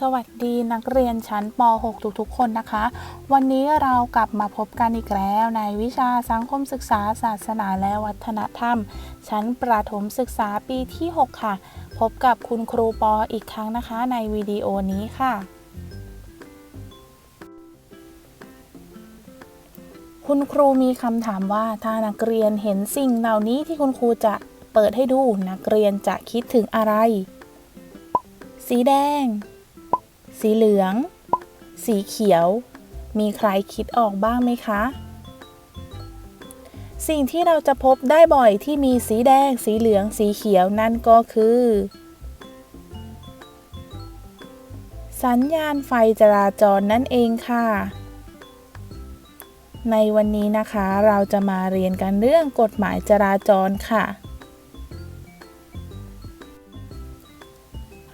สวัสดีนักเรียนชั้นป .6 ทุกๆ คนนะคะ วันนี้เรากลับมาพบกันอีกแล้วในวิชาสังคมศึกษาศาสนาและวัฒนธรรม ชั้นประถมศึกษาปีที่ 6 ค่ะ พบกับคุณครูปออีกครั้งนะคะในวิดีโอนี้ค่ะ คุณครูมีคำถามว่าถ้านักเรียนเห็นสิ่งเหล่านี้ที่คุณครูจะเปิดให้ดูนักเรียนจะคิดถึงอะไร สีแดง สีเหลือง สีเขียว มีใครคิดออกบ้างไหมคะ สิ่งที่เราจะพบได้บ่อยที่มีสีแดง สีเหลือง สีเขียวนั่นก็คือ สัญญาณไฟจราจรนั่นเองค่ะในวันนี้นะคะเราจะมาเรียนกันเรื่องกฎหมายจราจรค่ะ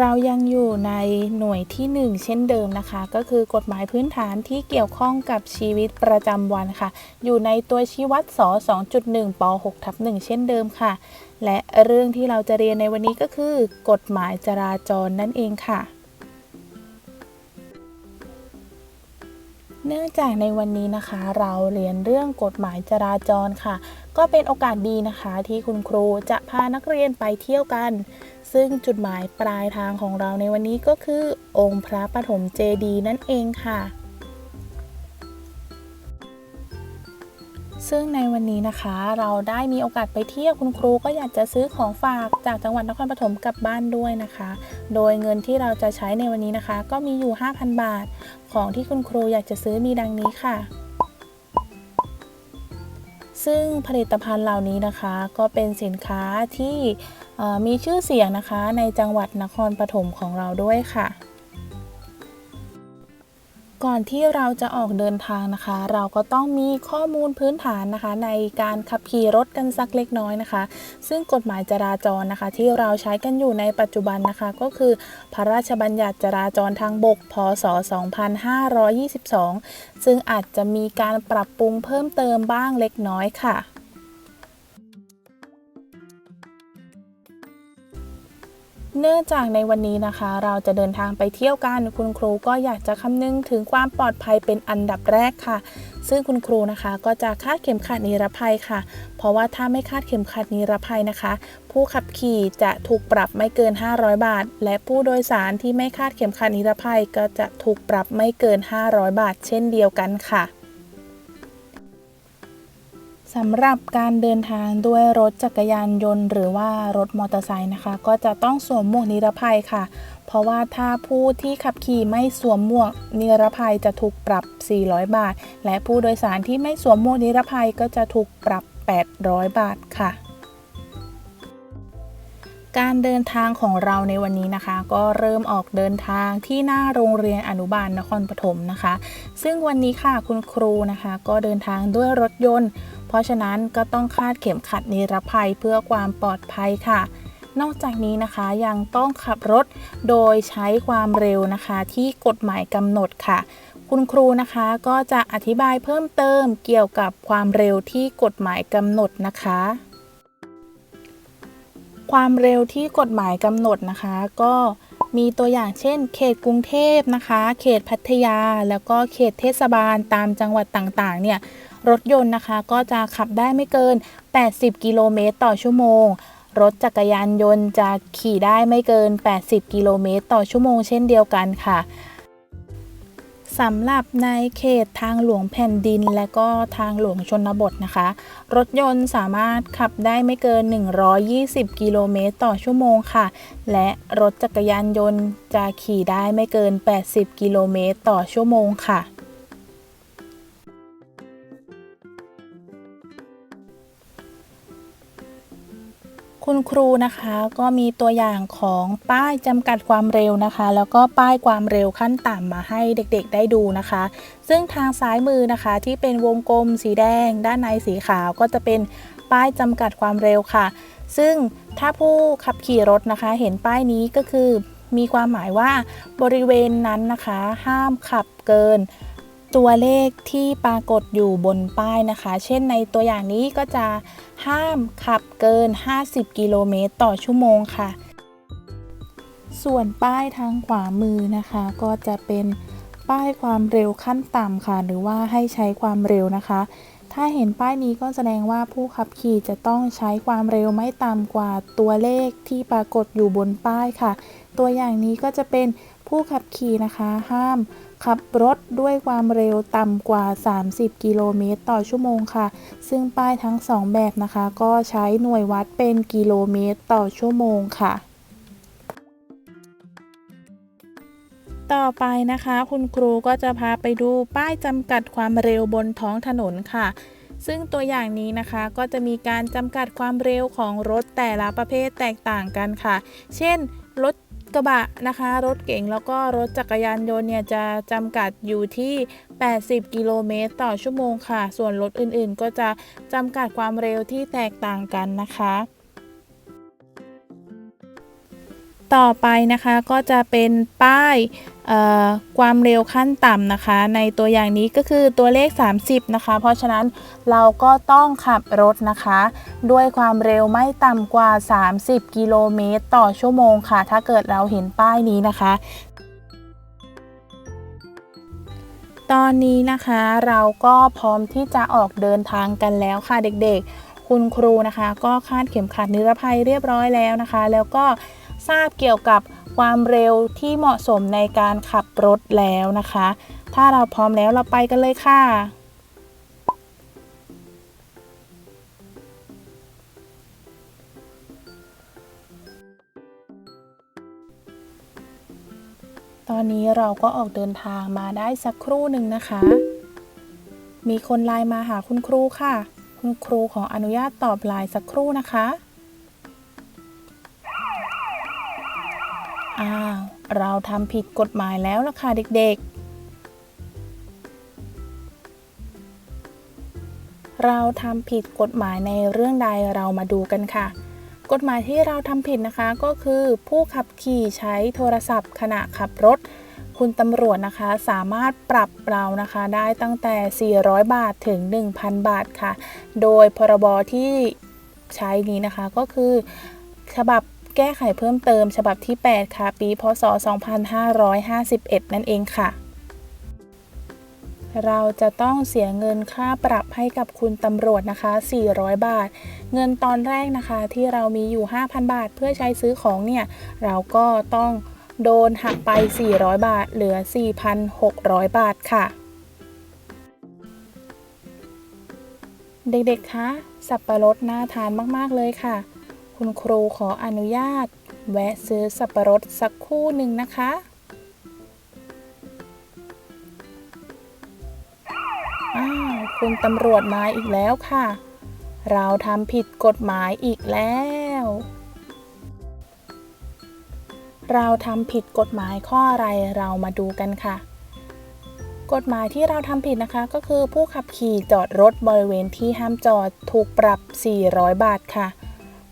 เรายังอยู่ในหน่วยที่ 1 เช่นเดิมนะคะ ก็คือกฎหมายพื้นฐานที่เกี่ยวข้องกับชีวิตประจำวันค่ะ อยู่ในตัวชี้วัดส2.1ป6ทับ1เช่นเดิมค่ะ และเรื่องที่เราจะเรียนในวันนี้ก็คือ กฎหมายจราจรนั่นเองค่ะเนื่องจากในวันนี้นะคะเราเรียนเรื่องกฎหมายจราจรค่ะ ก็เป็นโอกาสดีนะคะที่คุณครูจะพานักเรียนไปเที่ยวกัน ซึ่งจุดหมายปลายทางของเราในวันนี้ก็คือองค์พระปฐมเจดีนั่นเองค่ะ ซึ่งในวันนี้นะคะเราได้มีโอกาสไปเที่ยวคุณครูก็อยากจะซื้อของฝากจากจังหวัดนครปฐมกลับบ้านด้วยนะคะ โดยเงินที่เราจะใช้ในวันนี้นะคะ ก็มีอยู่ 5,000 บาท ของที่คุณครูอยากจะซื้อมีดังนี้ค่ะซึ่งผลิตภัณฑ์เหล่านี้นะคะ ก็เป็นสินค้าที่ มีชื่อเสียงนะคะในจังหวัดนครปฐมของเราด้วยค่ะ ก่อนที่เราจะออกเดินทางนะคะ เราก็ต้องมีข้อมูลพื้นฐานนะคะ ในการขับขี่รถกันสักเล็กน้อยนะคะ ซึ่งกฎหมายจราจรนะคะ ที่เราใช้กันอยู่ในปัจจุบันนะคะ ก็คือพระราชบัญญัติจราจรทางบก พศ 2522 ซึ่งอาจจะมีการปรับปรุงเพิ่มเติมบ้างเล็กน้อยค่ะ เนื่องจากในวันนี้นะคะ เราจะเดินทางไปเที่ยวกัน คุณครูก็อยากจะคำนึงถึงความปลอดภัยเป็นอันดับแรกค่ะ ซึ่งคุณครูนะคะก็จะคาดเข็มขัดนิรภัยค่ะ เพราะว่าถ้าไม่คาดเข็มขัดนิรภัยนะคะ ผู้ขับขี่จะถูกปรับไม่เกิน 500 บาท และผู้โดยสารที่ไม่คาดเข็มขัดนิรภัยก็จะถูกปรับไม่เกิน 500 บาท เช่นเดียวกันค่ะ สำหรับการเดินทางด้วยรถจักรยานยนต์ หรือว่ารถมอเตอร์ไซค์นะคะ ก็จะต้องสวมหมวกนิรภัยค่ะ เพราะว่าถ้าผู้ที่ขับขี่ไม่สวมหมวกนิรภัยจะถูกปรับ 400 บาท และผู้โดยสารที่ไม่สวมหมวกนิรภัยก็จะถูกปรับ 800 บาทค่ะ การเดินทางของเราในวันนี้นะคะ ก็เริ่มออกเดินทางที่หน้าโรงเรียนอนุบาลนครปฐมนะคะ ซึ่งวันนี้ค่ะคุณครูนะคะ ก็เดินทางด้วยรถยนต์ เพราะฉะนั้นก็ต้องคาดเข็มขัดนิรภัยเพื่อความปลอดภัยค่ะ นอกจากนี้นะคะยังต้องขับรถโดยใช้ความเร็วนะคะ ที่กฎหมายกำหนดค่ะ คุณครูนะคะก็จะอธิบายเพิ่มเติมเกี่ยวกับความเร็วที่กฎหมายกำหนดนะคะความเร็วที่กฎหมายกำหนดนะคะ ก็มีตัวอย่างเช่น เขตกรุงเทพนะคะ เขตพัทยา แล้วก็เขตเทศบาลตามจังหวัดต่างๆ เนี่ย รถยนต์นะคะ ก็จะขับได้ไม่เกิน 80 กิโลเมตรต่อชั่วโมง รถจักรยานยนต์จะขี่ได้ไม่เกิน 80 กิโลเมตรต่อชั่วโมงเช่นเดียวกันค่ะสำหรับในเขตทางหลวงแผ่นดินและก็ทางหลวงชนบทนะคะ รถยนต์สามารถขับได้ไม่เกิน 120 กิโลเมตรต่อชั่วโมงค่ะ และรถจักรยานยนต์จะขี่ได้ไม่เกิน 80 กิโลเมตรต่อชั่วโมงค่ะ คุณครูนะคะก็มีตัวอย่างของป้ายจำกัดความเร็วนะคะ แล้วก็ป้ายความเร็วขั้นต่ำมาให้เด็กๆได้ดูนะคะ ซึ่งทางซ้ายมือนะคะ ที่เป็นวงกลมสีแดง ด้านในสีขาวก็จะเป็นป้ายจำกัดความเร็วค่ะ ซึ่งถ้าผู้ขับขี่รถนะคะ เห็นป้ายนี้ก็คือ มีความหมายว่าบริเวณนั้นนะคะ ห้ามขับเกิน ตัวเลขที่ปรากฏอยู่บนป้ายนะคะ เช่นในตัวอย่างนี้ก็จะห้ามขับเกิน 50 กิโลเมตรต่อชั่วโมงค่ะ ส่วนป้ายทางขวามือนะคะ ก็จะเป็นป้ายความเร็วขั้นต่ำค่ะ หรือว่าให้ใช้ความเร็วนะคะ ถ้าเห็นป้ายนี้ก็แสดงว่าผู้ขับขี่จะต้องใช้ความเร็วไม่ต่ำกว่าตัวเลขที่ปรากฏอยู่บนป้ายค่ะ ตัวอย่างนี้ก็จะเป็น ผู้ขับขี่นะคะห้าม ขับรถด้วยความเร็วต่ำกว่า 30 กิโลเมตรต่อชั่วโมงค่ะ ซึ่งป้ายทั้งสองแบบนะคะ ก็ใช้หน่วยวัดเป็นกิโลเมตรต่อชั่วโมงค่ะต่อไปนะคะคุณครูก็จะพาไปดูป้ายจำกัดความเร็วบนท้องถนนค่ะ ซึ่งตัวอย่างนี้นะคะก็จะมีการจำกัดความเร็วของรถแต่ละประเภทแตกต่างกันค่ะ เช่น รถ กระบะนะคะ รถเก๋งแล้วก็รถจักรยานยนต์เนี่ยจะจำกัดอยู่ที่ 80 กิโลเมตรต่อชั่วโมงค่ะ ส่วนรถอื่นๆ ก็จะจำกัดความเร็วที่แตกต่างกันนะคะ ต่อไปนะคะก็จะเป็นป้ายความเร็วขั้นต่ำนะคะ ในตัวอย่างนี้ก็คือตัวเลข 30 นะคะ เพราะฉะนั้นเราก็ต้องขับรถนะคะ ด้วยความเร็วไม่ต่ำกว่า 30 กิโลเมตร ต่อชั่วโมงค่ะ ถ้าเกิดเราเห็นป้ายนี้นะคะ ตอนนี้นะคะเราก็พร้อมที่จะออกเดินทางกันแล้วค่ะเด็กๆ คุณครูนะคะ ก็คาดเข็มขัดนิรภัยเรียบร้อยแล้วนะคะ แล้วก็ ทราบเกี่ยวกับความเร็วที่เหมาะสมในการขับรถแล้วนะคะ ถ้าเราพร้อมแล้วเราไปกันเลยค่ะ ตอนนี้เราก็ออกเดินทางมาได้สักครู่หนึ่งนะคะ มีคนไลน์มาหาคุณครูค่ะ คุณครูขออนุญาตตอบไลน์สักครู่นะคะ เราทำผิดกฎหมายแล้วล่ะค่ะเด็กๆ เราทำผิดกฎหมายในเรื่องใดเรามาดูกันค่ะ กฎหมายที่เราทำผิดนะคะก็คือผู้ขับขี่ใช้โทรศัพท์ ขณะขับรถ คุณตำรวจนะคะสามารถปรับเรานะคะได้ตั้งแต่ 400 บาทถึง 1,000 บาทค่ะ โดยพรบที่ใช้นี้นะคะก็คือฉบับ แก้ไขเพิ่มเติมฉบับที่ 8 ค่ะ ปี พศ 2551 นั่นเองค่ะ เราจะต้องเสียเงินค่าปรับให้กับคุณตำรวจนะคะ 400 บาท เงินตอนแรกนะคะที่เรามีอยู่ 5,000 บาท เพื่อใช้ซื้อของเนี่ย เราก็ต้องโดนหักไป 400 บาท เหลือ 4,600 บาทค่ะ เด็กๆ คะ สับปะรดน่าทานมาก ๆ เลยค่ะ คุณครูขออนุญาต แวะซื้อสับปะรดสักคู่หนึ่งนะคะ อ้าวคุณตำรวจมาอีกแล้วค่ะ เราทำผิดกฎหมายอีกแล้ว เราทำผิดกฎหมายข้ออะไรเรามาดูกันค่ะ กฎหมายที่เราทำผิดนะคะก็คือผู้ขับขี่จอดรถบริเวณที่ห้ามจอดถูกปรับ 400 บาทค่ะ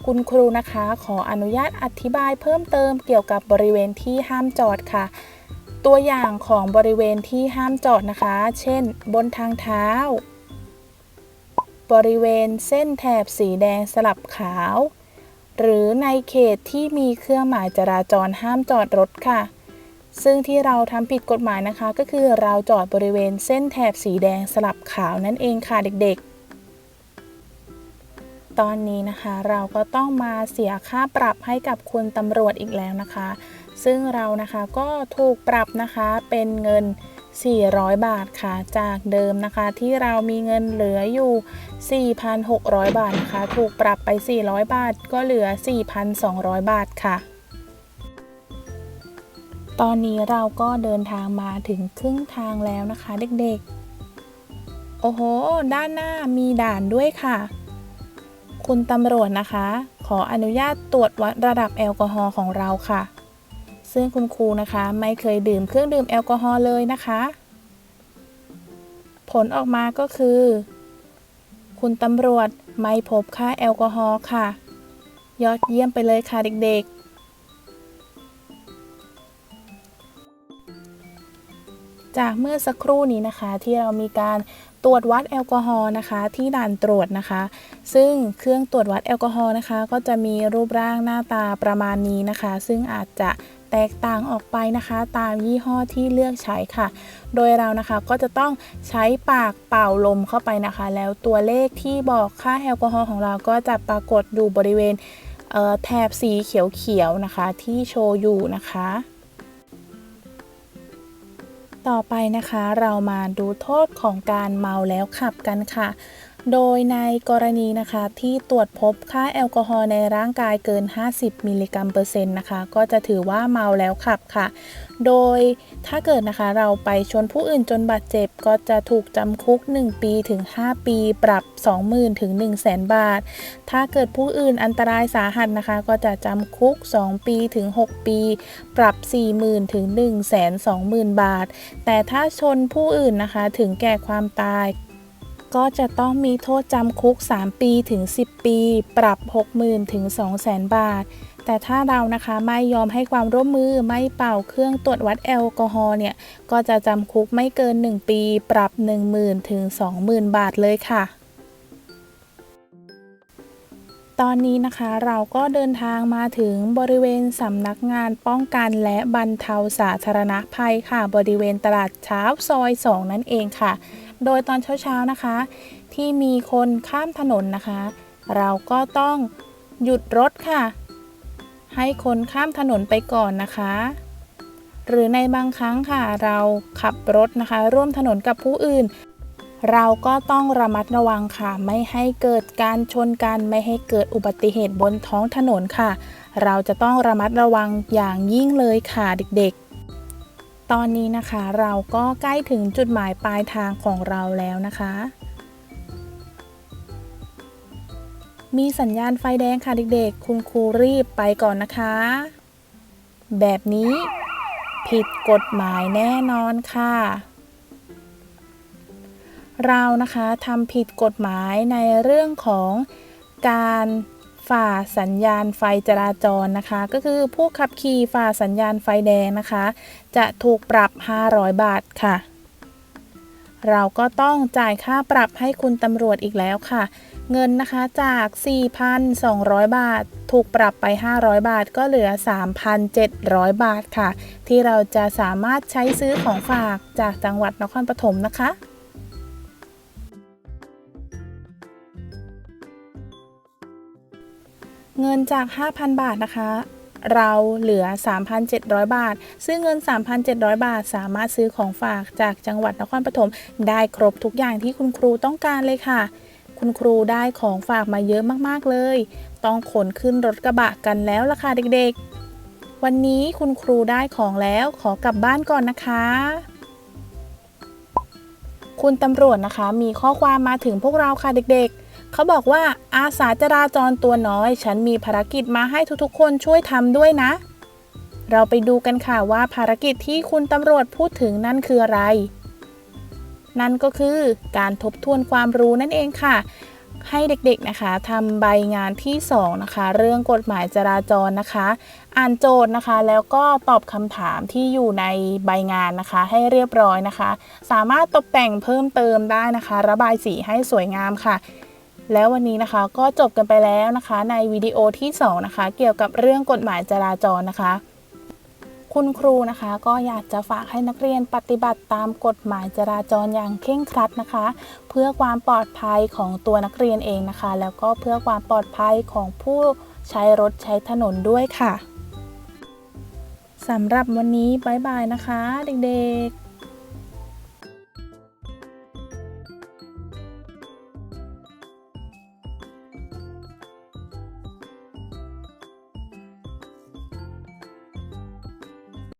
คุณครูนะคะ ขออนุญาตอธิบายเพิ่มเติมเกี่ยวกับบริเวณที่ห้ามจอดค่ะ ตัวอย่างของบริเวณที่ห้ามจอดนะคะ เช่น บนทางเท้า บริเวณเส้นแถบสีแดงสลับขาว หรือในเขตที่มีเครื่องหมายจราจรห้ามจอดรถค่ะ ซึ่งที่เราทำผิดกฎหมายนะคะ ก็คือเราจอดบริเวณเส้นแถบสีแดงสลับขาวนั่นเองค่ะเด็กๆ ตอนนี้นะคะ เราก็ต้องมาเสียค่าปรับให้กับคุณตำรวจอีกแล้วนะคะ ซึ่งเรานะคะก็ถูกปรับนะคะเป็นเงิน 400 บาทค่ะ จากเดิมนะคะที่เรามีเงินเหลืออยู่ 4,600 บาทนะคะ ถูกปรับไป 400 บาทก็เหลือ 4,200 บาทค่ะตอนนี้เราก็เดินทางมาถึงครึ่งทางแล้วนะคะเด็กๆ โอ้โห ด้านหน้ามีด่านด้วยค่ะ คุณตำรวจนะคะ ขออนุญาตตรวจวัดระดับแอลกอฮอล์ของเราค่ะ ซึ่งคุณครูนะคะไม่เคยดื่มเครื่องดื่มแอลกอฮอล์เลยนะคะ ผลออกมาก็คือ คุณตำรวจไม่พบค่าแอลกอฮอล์ค่ะ ยอดเยี่ยมไปเลยค่ะเด็กๆ จากเมื่อสักครู่นี้นะคะที่เรามีการตรวจวัดแอลกอฮอล์นะคะ ที่ด่านตรวจนะคะ ซึ่งเครื่องตรวจวัดแอลกอฮอล์นะคะ ก็จะมีรูปร่างหน้าตาประมาณนี้นะคะ ซึ่งอาจจะแตกต่างออกไปนะคะ ตามยี่ห้อที่เลือกใช้ค่ะ โดยเรานะคะก็จะต้องใช้ปากเป่าลมเข้าไปนะคะ แล้วตัวเลขที่บอกค่าแอลกอฮอล์ของเราก็จะปรากฏอยู่บริเวณเแถบสีเขียวๆนะคะ ที่โชว์อยู่นะคะ ต่อไปนะคะ เรามาดูโทษของการเมาแล้วขับกันค่ะ โดยในกรณีนะคะที่ตรวจพบค่าแอลกอฮอล์ในร่างกายเกิน 50 มิลลิกรัมเปอร์เซ็นต์นะคะ ก็จะถือว่าเมาแล้วขับค่ะ โดยถ้าเกิดนะคะเราไปชนผู้อื่นจนบาดเจ็บ ก็จะถูกจำคุก 1 ปีถึง 5 ปี ปรับ 20,000 ถึง 100,000 บาท ถ้าเกิดผู้อื่นอันตรายสาหัสนะคะ ก็จะจำคุก 2 ปีถึง 6 ปี ปรับ 40,000 ถึง 120,000 บาท แต่ถ้าชนผู้อื่นนะคะถึงแก่ความตาย ก็จะต้องมีโทษจำคุก 3 ปีถึง 10 ปี ปรับ 60,000ถึง200,000 บาท แต่ถ้าเรานะคะไม่ยอมให้ความร่วมมือไม่เป่าเครื่องตรวจวัดแอลกอฮอล์เนี่ย ก็จะจำคุกไม่เกิน 1 ปี ปรับ 10,000ถึง20,000 บาทเลยค่ะตอนนี้นะคะเราก็เดินทางมาถึงบริเวณสำนักงานป้องกันและบรรเทาสาธารณภัยค่ะ บริเวณตลาดเช้าซอย 2 นั่นเองค่ะ โดยตอนเช้าๆนะคะ ที่มีคนข้ามถนนนะคะ เราก็ต้องหยุดรถค่ะ ให้คนข้ามถนนไปก่อนนะคะ หรือในบางครั้งค่ะ เราขับรถนะคะ ร่วมถนนกับผู้อื่น เราก็ต้องระมัดระวังค่ะ ไม่ให้เกิดการชนกันไม่ให้เกิดอุบัติเหตุบนท้องถนนค่ะ เราจะต้องระมัดระวังอย่างยิ่งเลยค่ะเด็กๆ ตอนนี้นะคะเราก็ใกล้ถึงจุดหมายปลายทางของเราแล้วนะคะ มีสัญญาณไฟแดงค่ะเด็กๆ คุณครูรีบไปก่อนนะคะ แบบนี้ผิดกฎหมายแน่นอนค่ะ เรานะคะทำผิดกฎหมายในเรื่องของการ ฝ่าสัญญาณไฟจราจรนะคะ ก็คือผู้ขับขี่ฝ่าสัญญาณไฟแดงนะคะ จะถูกปรับ 500 บาทค่ะ เราก็ต้องจ่ายค่าปรับให้คุณตำรวจอีกแล้วค่ะ เงินนะคะจาก 4,200 บาท ถูกปรับไป 500 บาท ก็เหลือ 3,700 บาทค่ะ ที่เราจะสามารถใช้ซื้อของฝากจากจังหวัดนครปฐมนะคะ เงินจาก 5,000 บาทนะคะ เราเหลือ 3,700 บาท ซึ่งเงิน 3,700 บาท สามารถซื้อของฝากจากจังหวัดนครปฐมได้ครบทุกอย่างที่คุณครูต้องการเลยค่ะ คุณครูได้ของฝากมาเยอะมากๆเลย ต้องขนขึ้นรถกระบะกันแล้วล่ะค่ะเด็กๆ วันนี้คุณครูได้ของแล้วขอกลับบ้านก่อนนะคะคุณตำรวจนะคะมีข้อความมาถึงพวกเราค่ะเด็กๆ เขาบอกว่าอาสาจราจรตัวน้อย ฉันมีภารกิจมาให้ทุกๆ คนช่วยทำด้วยนะ เราไปดูกันค่ะว่าภารกิจที่คุณตำรวจพูดถึงนั่นคืออะไร นั่นก็คือการทบทวนความรู้นั่นเองค่ะ ให้เด็กๆนะคะทำใบงานที่ 2 นะคะ เรื่องกฎหมายจราจรนะคะ อ่านโจทย์นะคะ แล้วก็ตอบคำถามที่อยู่ในใบงานนะคะ ให้เรียบร้อยนะคะ สามารถตกแต่งเพิ่มเติมได้นะคะ ระบายสีให้สวยงามค่ะ แล้ววันนี้นะคะก็จบกันไปแล้วนะคะ ในวิดีโอที่2นะคะเกี่ยวกับเรื่องกฎหมายจราจรนะคะ คุณครูนะคะก็อยากจะฝากให้นักเรียนปฏิบัติตามกฎหมายจราจรอย่างเคร่งครัดนะคะ เพื่อความปลอดภัยของตัวนักเรียนเองนะคะ แล้วก็เพื่อความปลอดภัยของผู้ใช้รถใช้ถนนด้วยค่ะสำหรับวันนี้บายบายนะคะ เด็กๆ